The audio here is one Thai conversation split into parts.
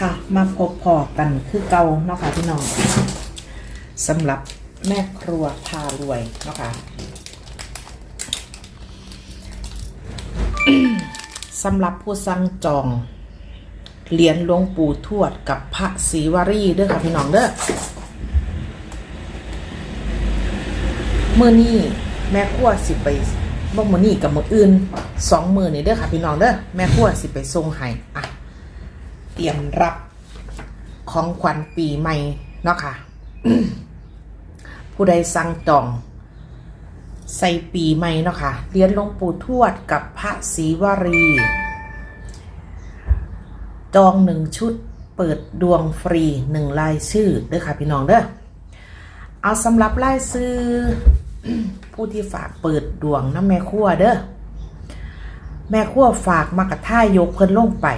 ค่ะ มาพบพอกันคือเกาเนาะค่ะพี่น้องสำหรับแม่ครัวพารวยเนาะค่ะสำหรับผู้สั่งจองเหรียญหลวงปู่ทวดกับพระศรีวรีเด้อค่ะพี่น้องเด้อเมื่อนี้แม่ครัวสิไปบ่มื้อนี้กับมื้ออื่นสองมื้อนี่เด้อค่ะพี่น้องเด้อแม่ครัวสิไปส่งให้อะ ตรียมรับของขวัญปีใหม่เนาะค่ะ ผู้ใดสั่งจอง ใส่ปีใหม่เนาะค่ะเรียนหลวงปู่ทวดกับพระศรีวรี จองหนึ่งชุดเปิดดวงฟรีหนึ่งลายชื่อเด้อค่ะพี่น้องเด้อเอาสำหรับลายซื้อผู้ที่ฝากเปิดดวงน้ำแม่ครัวเด้อแม่ครัวฝากมากระท่ายยกเพิ่นลงไป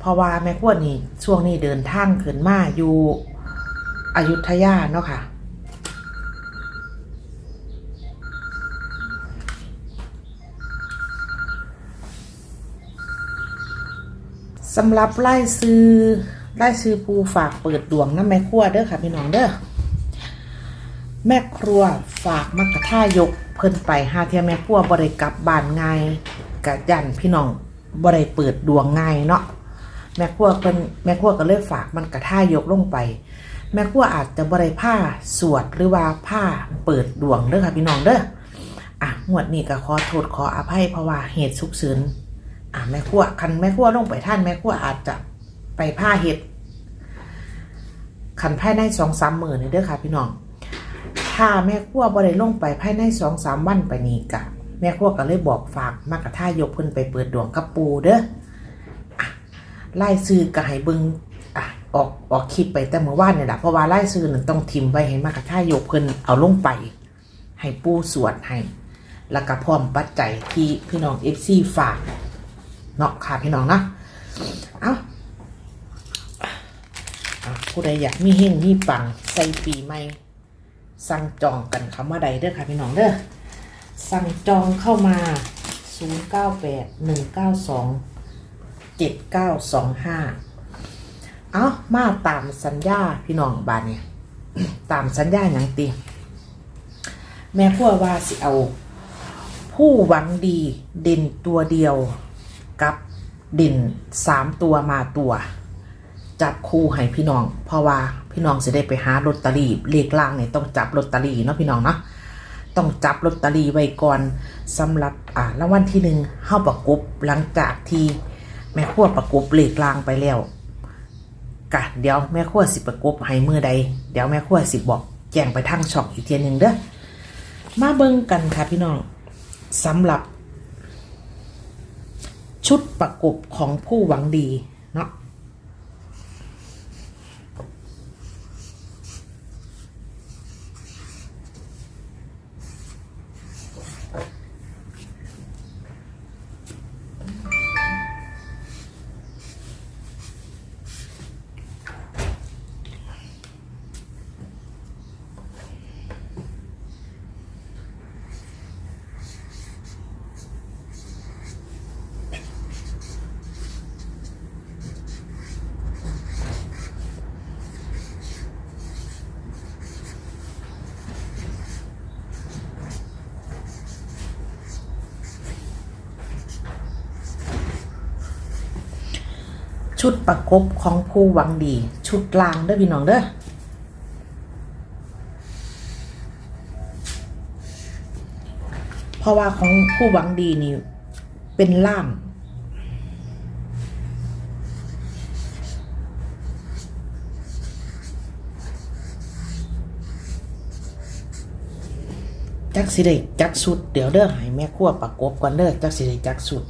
เพราะว่าแม่ครัวนี่ช่วงนี้เดินทางขึ้นมาอยู่อยุธยาเนาะค่ะ สำหรับไล่ซื้อไล่ซื้อผู้ฝากเปิดดวงน้ำแม่ครัวเด้อค่ะพี่น้องเด้อแม่ครัวฝากมักกะท่ายก เพิ่นไปหาเทียแม่ครัวบ่ได้กลับบ้านง่ายกะยันพี่น้องบ่ได้เปิดดวงง่ายเนาะ แม่ครัวเพิ่นแม่ครัวก็เลยฝากมันกระท่ายกลงไป แม่ครัวอาจจะบ่ได้ผ้าสวดหรือว่าผ้าเปิดดวงเด้อค่ะพี่น้องเด้ออะงวดนี้ก็ขอโทษขออภัยเพราะว่าเหตุฉุกเฉินอะแม่ครัวคันแม่ครัวลงไปท่านแม่ครัวอาจจะไปผ้าเห็ดคันภายในสองสามหมื่นเด้อค่ะพี่น้อง ถ้าแม่ครัวบ่ได้ลงไปภายในสองสามวันไปนี้กะแม่ครัวก็เลยบอกฝากมากระท่ายกเพิ่นไปเปิดดวงกับปูเด้อ ไล่ซื้อก็ให้เบิ่งอะออกออกคลิปไปแต่เมื่อวานเนี่ยแหละเพราะว่าไล่ซื้อนั่นต้องทิมไว้ให้มากระท่ายกเพิ่นเอาลงไป ให้ปู้สวดให้ แล้วก็พร้อมปัจจัยที่พี่น้อง FC ฝากเนาะค่ะพี่น้องนะเอ้าผู้ใดอยากมีเฮงมีปังใส่ปีใหม่สั่งจองกันคำว่าใดเด้อค่ะพี่น้องเด้อสั่งจองเข้ามา 0 9 8 1 9 2 เอามาตามสัญญาพี่น้องบานเนี่ยตามสัญญาอย่างตีแม่พัวว่าสิเอา ผู้หวังดีเด่นตัวเดียวกับเด่นสามตัวมาตัว จับคู่ให้พี่น้อง เพราะว่าพี่น้องจะได้ไปหาลอตเตอรี่เลขล่างเนี่ยต้องจับลอตเตอรี่เนาะพี่น้องเนาะต้องจับลอตเตอรี่ไว้ก่อนสำหรับอ่ารางวัลที่หนึ่งเข้าประกบหลังจากที่ แม่ขั้วประกบเลขลางไปแล้วกะเดี๋ยวแม่ขั้วสิประกบให้มือใด เดี๋ยวแม่ขั้วสิบอกแจ้งไปทางช่องอีกเทียนหนึ่งเด้อมาเบิ่งกันค่ะพี่น้องสำหรับ ชุดประกบของผู้หวังดี ชุดประกบของผู้หวังดี ชุดลางเด้อพี่น้องเด้อเพราะว่าของผู้หวังดีนี่เป็นล่างจักสิได้จักสุดเดี๋ยวเด้อให้แม่ครัวประกบก่อนเด้อจักสิได้จักสุด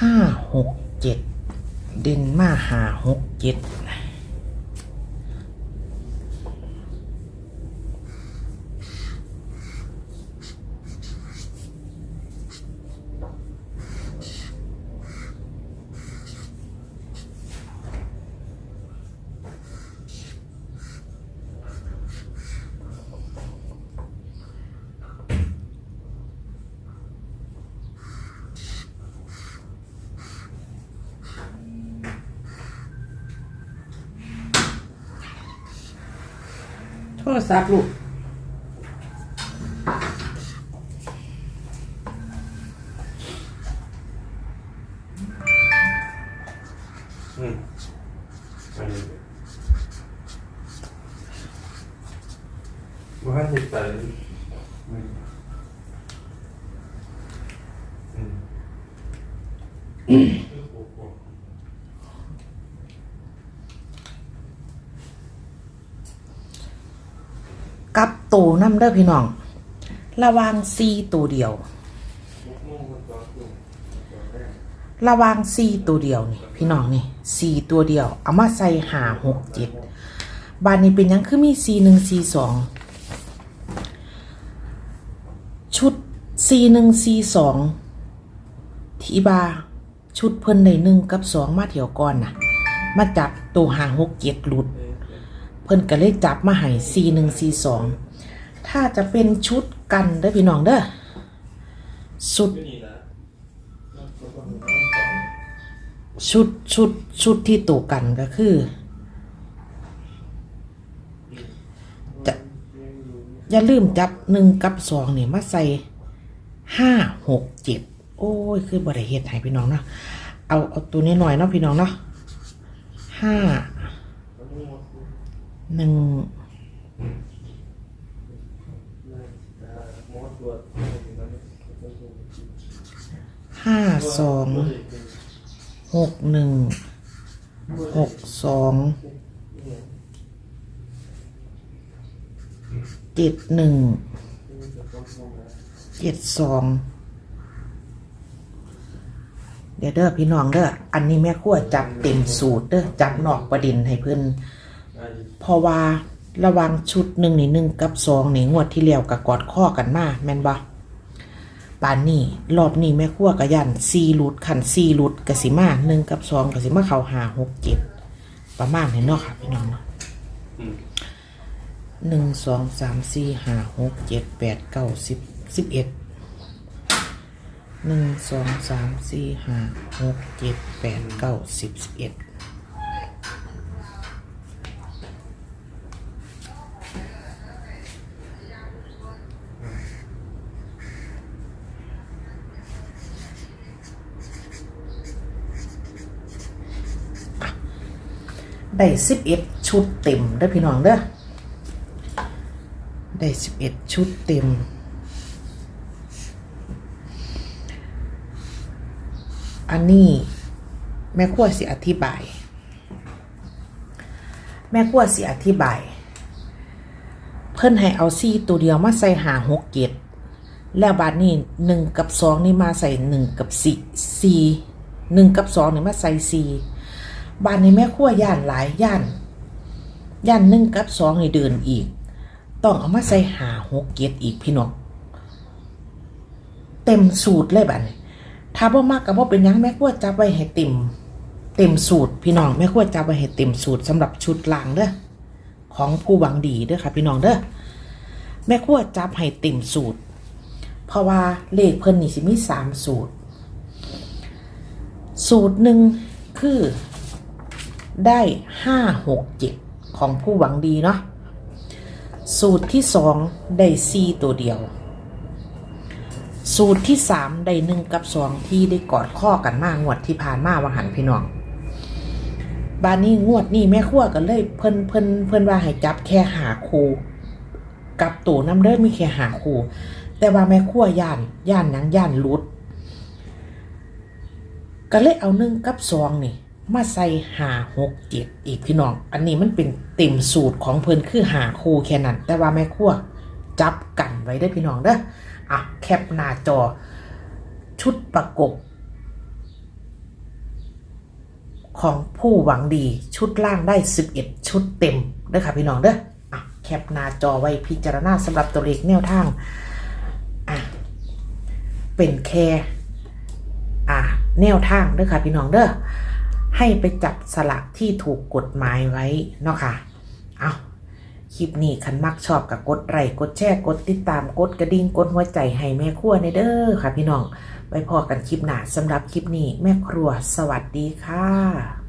ห้าหก เจ็ดเด่นมาหาหกเจ็ด รศัพท์ลูกอืมอันนี้ว่าจะใส่อืมอืม กับตูน้ำเด้อพี่น้อง ระวังซีตัวเดียว ระวังซีตัวเดียวนี่พี่น้องนี่ซีตัวเดียว เอามาใส่หาหกเจ็ดบานนี้เป็นยังคือมีซีหนึ่งซีสองชุดซีหนึ่งซีสองทีบาชุดเพิ่นได้หนึ่งกับสองมาเที่ยวก่อนน่ะมาจับตัวหาหกเจ็ดหลุด พิ่นก็เลยจับมาให้ซีหนึ่งซีสองถ้าจะเป็นชุดกันเด้อพี่น้องเด้อสุด ชุดชุดชุดที่ตกกันก็คือ จะอย่าลืมจับหนึ่งกับสองนี่มาใส่ห้าหกเจ็ดโอ้ย คือบริเหตุให้พี่น้องเนาะเอาเอาตัวนี้หน่อยเนาะพี่น้องเนาะห้า หนึ่งห้าสองหกหนึ่งหกสองเจ็ดหนึ่งเจ็ดสองเดี๋ยวเด้อพี่น้องเด้ออันนี้แม่ขั้วจับเต็มสูตรเด้อจับนอกประเด็นให้เพิ่น เพราะว่าระวังชุดหนึ่งนี่หนึ่งกับสองนี่งวดที่แล้วกับกอดข้อกันมาแม่นบ่ป่านนี้รอบนี้แม่ครัวกะยันซีรูดขันซีรูดกะสิมาหนึ่งกับสองกะสิมาเขาหาหกเจ็ดประมาณนี้เนาะค่ะพี่น้องเนาะหนึ่งสองสามสี่ห้าหกเจ็ดแปดเก้าสิบสิบเอ็ดหนึ่งสองสามสี่ห้าหกเจ็ดแปดเก้าสิบสิบเอ็ด ได้สิบเอ็ดชุดเต็มเด้อพี่น้องเด้อได้สิบเอ็ดชุดเต็ม อันนี้แม่ขั้วสิอธิบาย แม่ขั้วสิอธิบาย เพิ่นให้เอาซี่ตัวเดียวมาใส่หาหกเกตแล้วบาทนี้หนึ่งกับสองนี่มาใส่หนึ่งกับสี่สี่หนึ่งกับสองนี่มาใส่สี่ บ้านี้แม่ขั้วย่านหลายย่านย่านหนึ่งกับสองในเดินอีก ต้องเอามาใส่หาหกเกียรอีกพี่น้องเต็มสูตรเลยบัดนี้ถ้าบ่มากกับบ่เป็นยังแม่ครัวจับไว้ให้เต็มเต็มสูตรพี่น้องแม่ครัวจับไว้ให้เต็มสูตรสำหรับชุดล่างเด้อของผู้หวังดีเด้อค่ะ พี่น้องเด้อแม่ครัวจับให้เต็มสูตร เพราะว่าเลขเพิ่นนี่สิมีสามสูตร สูตรหนึ่งคือ ได้ห้าหกเจ็ดของผู้หวังดีเนาะสูตรที่สองได้ซีตัวเดียว สูตรที่สามได้หนึ่งกับสองที่ได้กอดข้อกันมางวดที่ผ่านมาวังหันพี่น้องบานนี้งวดนี้แม่ขั้วกันเลยเพิ่นเพิ่นเพิ่นว่าให้จับแค่หาคูกับตัวน้ำเด้อมีแค่หาคูแต่ว่าแม่ขั้วย่านย่านหยังย่านรุดก็เลยเอาหนึ่งกับสองนี่ มาใส่หาหกเจ็ดอีกพี่น้อง อันนี้มันเป็นเต็มสูตรของเพิ่นคือหาคู่แค่นั้น แต่ว่าแม่ครัวจับกันไว้ได้พี่น้องเด้ออะแคปหน้าจอ ชุดประกบ ของผู้หวังดีชุดล่างได้ 11 ชุดเต็มเด้อค่ะพี่น้องเด้ออะแคปหน้าจอไว้พิจารณาสำหรับตัวเลขแนวทางอะเป็นแค่อะแนวทางเด้อค่ะพี่น้องเด้อ ให้ไปจับสลากที่ถูกกฎหมายไว้เนาะค่ะ เอาคลิปนี้คันมักชอบกับกดไลค์กดแชร์กดติดตามกดกระดิ่งกดหัวใจให้แม่ครัวในเด้อค่ะพี่น้องไปพอกันคลิปหน้าสำหรับคลิปนี้แม่ครัวสวัสดีค่ะ